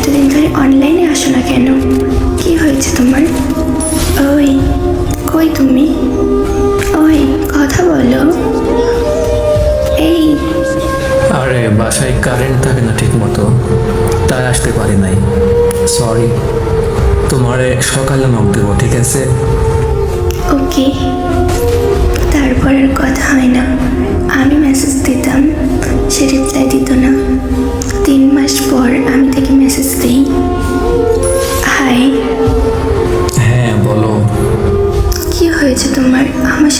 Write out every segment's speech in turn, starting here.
এতদিন ধরে অনলাইনে আসো না কেন? কি হয়েছে তোমার? ওই কই তুমি? ওই কথা বলো। এই। আরে বাসায় কারেন্ট থাকে না ঠিক মতো তাই আসতে পারি নাই। সরি তোমারে সকালে নখ দেবো ঠিক আছে? ওকে তারপর আর কথা হয় না। আমি মেসেজ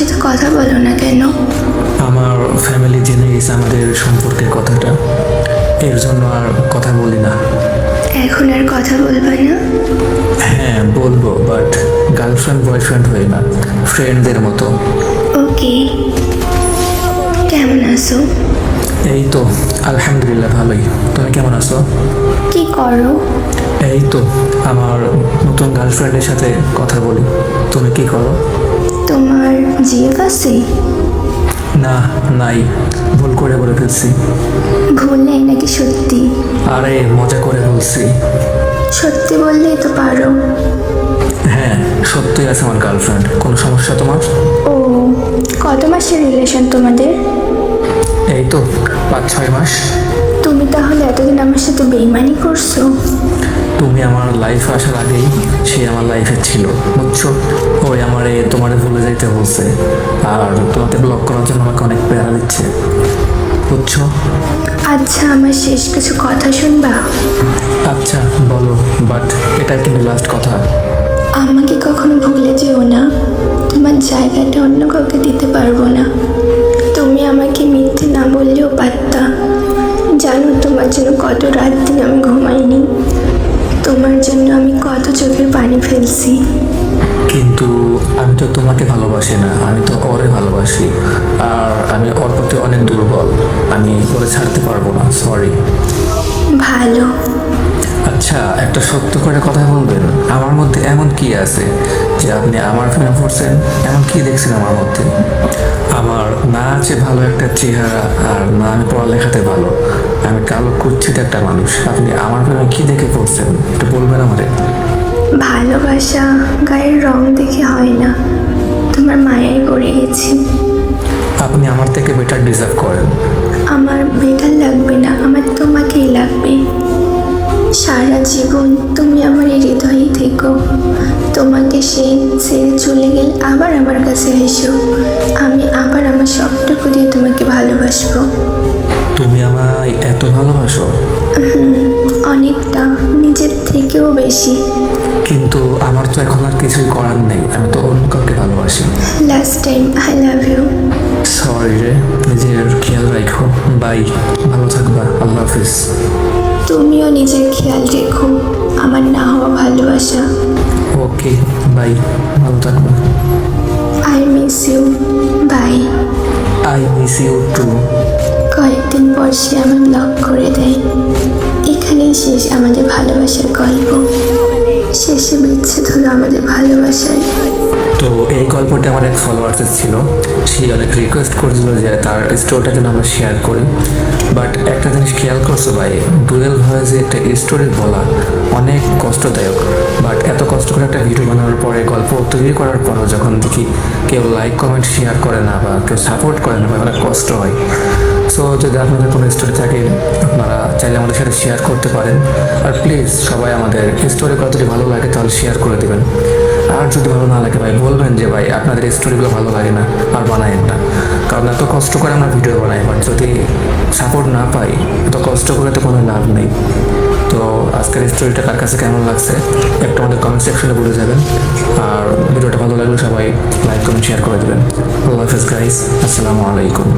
সাথে কথা বলো না কেন? আমার ফ্যামিলি জেনে গেছে আমাদের সম্পর্কের কথাটা। এর জন্য আর কথা বলি না। এখন আর কথা বলবা না? হ্যাঁ বলব বাট গার্লফ্রেন্ড বয়ফ্রেন্ড হয়ে না। ফ্রেন্ডদের মতো। ওকে। কেমন আছো? এই তো আলহামদুলিল্লাহ ভালোই। তুমি কেমন আছো? কি করো? এই তো আমার নতুন গার্লফ্রেন্ডের সাথে কথা বলি। তুমি কি করো? তোমার জিএফ আছে? না নাই। ভুল করে বলে ফেলছি। ভুল নেই নাকি সত্যি? আরে মজা করে বলছি। সত্যি বললেই তো পারো। হ্যাঁ সত্যিই আছে আমার গার্লফ্রেন্ড কোনো সমস্যা তোমার? ও কত মাসের রিলেশন তোমাদের? এই তো পাঁচ ছয় মাস। তুমি তাহলে এতদিন আমার সাথে বেইমানি করছ? তুমি আমার লাইফে আসার আগেই সে আমার লাইফে ছিল বুঝছ? ওই আমারে তোমারে ভুলে যাইতে বলছে। আর তোমাকে ব্লক করার জন্য আমাকে অনেক প্রেরণা দিচ্ছে বুঝছ? আচ্ছা আমার শেষ কিছু কথা শুনবা? আচ্ছা বলো বাট এটা কিন্তু লাস্ট কথা। আমাকে কখনো ভুলে যেও না। তোমার জায়গাটা অন্য কাউকে দিতে পারব না। তুমি আমাকে মিথ্যে না বললেও পারতা। জানো তোমার জন্য কত রাত দিন আমি ঘুমাইনি। জন্য আমি কত চোখের পানি ফেলছি। কিন্তু আমি তো তোমাকে ভালোবাসি না আমি তো ওরে ভালোবাসি। আর আমি ওর প্রতি অনেক দুর্বল আমি ওরে ছাড়তে পারব না সরি ভালো। আচ্ছা একটা সত্য করে কথা বলবেন আমার মধ্যে এমন কি আছে যে আপনি আমার ফিল্ম পড়ছেন এমন কি দেখছেন আমার মধ্যে? আমার না আছে ভালো একটা চেহারা আর না আমি পড়ালেখাতে ভালো। কালো কুচ্ছিত একটা মানুষ। আপনি আমার ফিল্মে কি দেখে পড়ছেন? একটু বলবেন আমারে। ভালোবাসা গায়ের রং দেখে হয় না। তোমার মায়ায় পড়ে গেছি। আপনি আমার থেকে বেটার ডিজার্ভ করেন। আমার বেটার লাগবে না আমার তোমাকেই লাগবে। সারা জীবন তুমি আমার এই হৃদয়েই থেকো। তোমাকে সে ছেড়ে চলে গেলে আবার আমার কাছে এসো। আমি আবার আমার সবটুকু দিয়ে তোমাকে ভালোবাসবো। আমায় এত ভালোবাসো? অনেকটা নিজের থেকেও বেশি। কিন্তু আমার তো এখন আর কিছুই করার নেই আমি তো অন্য কাউকে ভালোবাসি। Last time I love you sorry রে নিজের খেয়াল রাখো। বাই ভালো থাকবা আল্লাহ হাফিজ। তুমিও নিজের খেয়াল রেখো আমার না হওয়া ভালোবাসা। ওকে বাই ভালো থাকবা। I miss you bye I miss you too কয়েকদিন পর সে আমার ব্লক করে দেয়। এখানেই শেষ আমাদের ভালোবাসার গল্প। শেষে বিচ্ছেদ হলো আমাদের ভালোবাসায় তো এই গল্পটা আমার এক ফলোয়ার্স ছিল। সে অনেক রিকোয়েস্ট করেছিল যে তার স্টোরিটা যেন আমরা শেয়ার করি। বাট একটা জিনিস খেয়াল করছ ভাই ডুয়েল ভয়েসে একটা স্টোরি বলা অনেক কষ্টদায়ক। বাট এত কষ্ট করে একটা ভিডিও বানানোর পরে, গল্প তৈরি করার পরও যখন দেখি কেউ লাইক কমেন্ট শেয়ার করে না বা কেউ সাপোর্ট করে না বা অনেক কষ্ট হয়। সো যদি আপনাদের কোনো স্টোরি থাকে, আপনারা চাইলে আমাদের সাথে শেয়ার করতে পারেন। আর প্লিজ সবাই আমাদের স্টোরি যদি ভালো লাগে তাহলে শেয়ার করে দেবেন। আর যদি ভালো না লাগে ভাই, বলবেন যে ভাই, আপনাদের স্টোরিগুলো ভালো লাগে না, আর বানায়েন না। কারণ এত কষ্ট করে আমরা ভিডিও বানাই বাট যদি সাপোর্ট না পাই, এত কষ্ট করে তো কোনো লাভ নেই। তো আজকের স্টোরিটা কার কাছে কেমন লাগছে, একটু আমাদের কমেন্ট সেকশনে বলে যাবেন। আর ভিডিওটা ভালো লাগলে সবাই লাইক কমেন্ট শেয়ার করে দেবেন। আল্লাহ হাফিজ গাইস আসসালামু আলাইকুম।